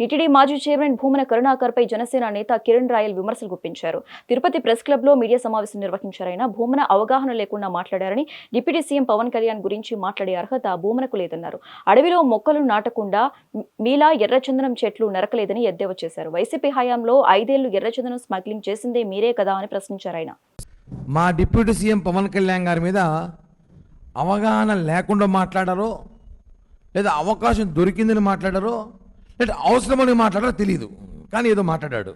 TTD మాజీ chairman Bhumana కరుణాకర్పై Janasena నేత Kiran royal విమర్శలు గుప్పించారు. తిరుపతి ప్రెస్ క్లబ్లో మీడియా సమావేశం నిర్వహించారైనా భూమన అవగాహన లేకుండా మాట్లాడారని డిప్యూటీ సీఎం పవన్ కళ్యాణ్ గురించి మాట్లాడే అర్హత భూమనకు లేదన్నారు. అడవిలో మొక్కలు నాటకుండా మీలా ఎర్రచందనం చెట్లు నరకలేదని ఎద్దేవా చేశారు. వైసీపీ హయాంలో ఐదేళ్ళు ఎర్రచందనం స్మగ్లింగ్ చేసిందే మీరే కదా అని ప్రశ్నించారు ఆయన. మా డిప్యూటీ సీఎం పవన్ కళ్యాణ్ గారి మీద అవగాహన లేకుండా మాట్లాడారో లేదా అవకాశం దొరికిందని మాట్లాడారో అంటే అవసరమని మాట్లాడారో తెలియదు కానీ ఏదో మాట్లాడాడు.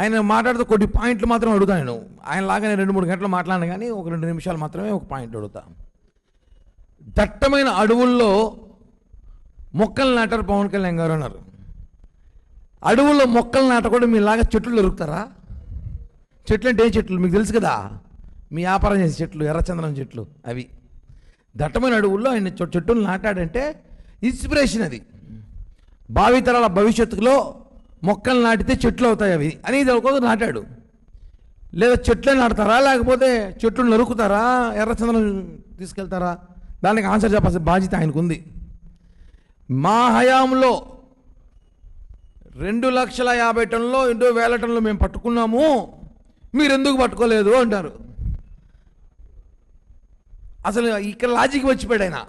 ఆయన మాట్లాడుతూ కొన్ని పాయింట్లు మాత్రం అడుగుతాను నేను. ఆయన నేను రెండు మూడు గంటలు మాట్లాడను కానీ ఒక రెండు నిమిషాలు మాత్రమే ఒక పాయింట్ అడుగుతా. దట్టమైన అడవుల్లో మొక్కలు నాటారు పవన్ కళ్యాణ్ గారు అన్నారు. అడవుల్లో మొక్కలు నాటకూడదు మీలాగా చెట్లు దొరుకుతారా? చెట్లు అంటే ఏ చెట్లు? మీకు తెలుసు కదా మీ వ్యాపారం చేసే చెట్లు ఎర్రచందనం చెట్లు అవి. దట్టమైన అడవుల్లో ఆయన చె- చెట్టులు నాటాడంటే ఇన్స్పిరేషన్ అది. భావితరాల భవిష్యత్తులో మొక్కలు నాటితే చెట్లు అవుతాయి అవి. అని ఇది ఒక నాటాడు. లేదా చెట్లు నాటుతారా? లేకపోతే చెట్లు నరుకుతారా? ఎర్రచందనం తీసుకెళ్తారా? దానికి ఆన్సర్ చెప్పాల్సిన బాధ్యత ఆయనకుంది. మా హయాంలో రెండు లక్షల యాభై టన్నులో రెండు వేల టన్నులు మేము పట్టుకున్నాము. మీరు ఎందుకు పట్టుకోలేదు? అంటారు. అసలు ఇక్కడ లాజిక్ వచ్చిపోయాడు ఆయన.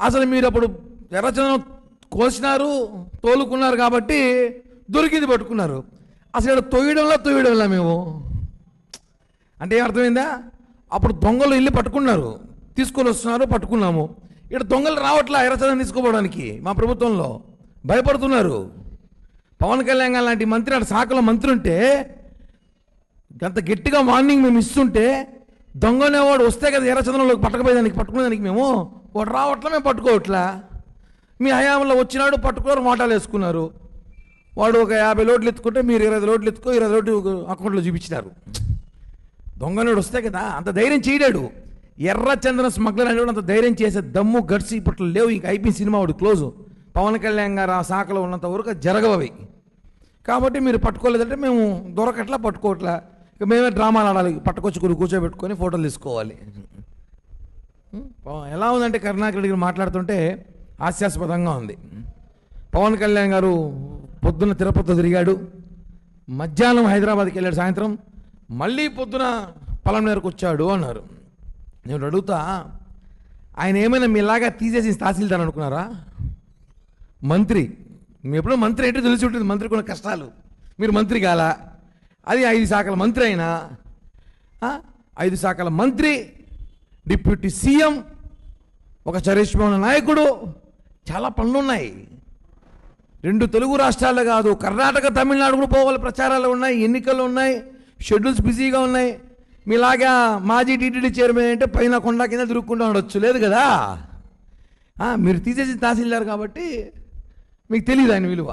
అసలు మీరు అప్పుడు ఎర్రచందనం కోసినారు తోలుకున్నారు కాబట్టి దొరికింది పట్టుకున్నారు. అసలు ఇక్కడ తొయ్యడంలో తొయ్యడంలా మేము. అంటే ఏం అర్థమైందా అప్పుడు దొంగలు వెళ్ళి పట్టుకున్నారు. తీసుకొని వస్తున్నారు పట్టుకున్నాము. ఇక్కడ దొంగలు రావట్లా ఎర్రచందనం తీసుకోవడానికి మా ప్రభుత్వంలో? భయపడుతున్నారు. పవన్ కళ్యాణ్ గారు లాంటి మంత్రి అటు శాఖలో మంత్రి ఉంటే అంత గట్టిగా వార్నింగ్ మేము ఇస్తుంటే దొంగనేవాడు వస్తే కదా ఎర్రచంద్రంలోకి పట్టకపోయేదానికి పట్టుకునేదానికి మేము వాడు రావట్లా మేము పట్టుకోవట్లా? మీ హయాంలో వచ్చినాడు పట్టుకున్నారు మోటాలు వేసుకున్నారు. వాడు ఒక యాభై లోట్లు ఎత్తుకుంటే మీరు ఇరవై లోట్లు ఎత్తుకో ఇరవై లోట్లు అకౌంట్లో చూపించినారు. దొంగనుడు వస్తే కదా అంత ధైర్యం చేయడాడు ఎర్రచంద్ర స్మగ్లర్ అనేవాడు అంత ధైర్యం చేసే దమ్ము గడ్స్ ఇప్పట్లో లేవు. ఇంక అయిపోయిన సినిమా వాడు క్లోజ్ పవన్ కళ్యాణ్ గారు ఆ శాఖలో ఉన్నంత వరకు జరగవవి కాబట్టి మీరు పట్టుకోలేదంటే మేము దొరకట్లా పట్టుకోవట్లా. ఇక మేమే డ్రామాలు ఆడాలి. పట్టుకొచ్చి కూర్చోబెట్టుకొని ఫోటోలు తీసుకోవాలి. ఎలా ఉందంటే కరుణాకర్ గారు మాట్లాడుతుంటే హాస్యాస్పదంగా ఉంది. పవన్ కళ్యాణ్ గారు పొద్దున్న తిరుపతిలో తిరిగాడు. మధ్యాహ్నం హైదరాబాద్కి వెళ్ళాడు సాయంత్రం. మళ్ళీ పొద్దున పలంనేరుకు వచ్చాడు అన్నారు. నేను అడుగుతా ఆయన ఏమైనా మీలాగా తీసేసి తహసీల్దార్ అనుకున్నారా? మంత్రి. మీ ఎప్పుడో మంత్రి ఏంటో తెలిసి ఉంటుంది మంత్రి కొన్ని కష్టాలు. మీరు మంత్రి కాలా? అది ఐదు శాఖల మంత్రి అయినా ఐదు శాఖల మంత్రి డిప్యూటీ సీఎం ఒక చరిష్మా నాయకుడు చాలా పనులు ఉన్నాయి రెండు తెలుగు రాష్ట్రాలు కాదు కర్ణాటక తమిళనాడు కూడా పోవాలి ప్రచారాలు ఉన్నాయి ఎన్నికలు ఉన్నాయి షెడ్యూల్స్ బిజీగా ఉన్నాయి. మీలాగా మాజీ టీటీడీ చైర్మన్ అంటే పైన కొండ కింద తిరుక్కుంటూ ఉండొచ్చు లేదు కదా? మీరు తీసేసి తహసీల్దార్ కాబట్టి మీకు తెలియదు ఆయన విలువ.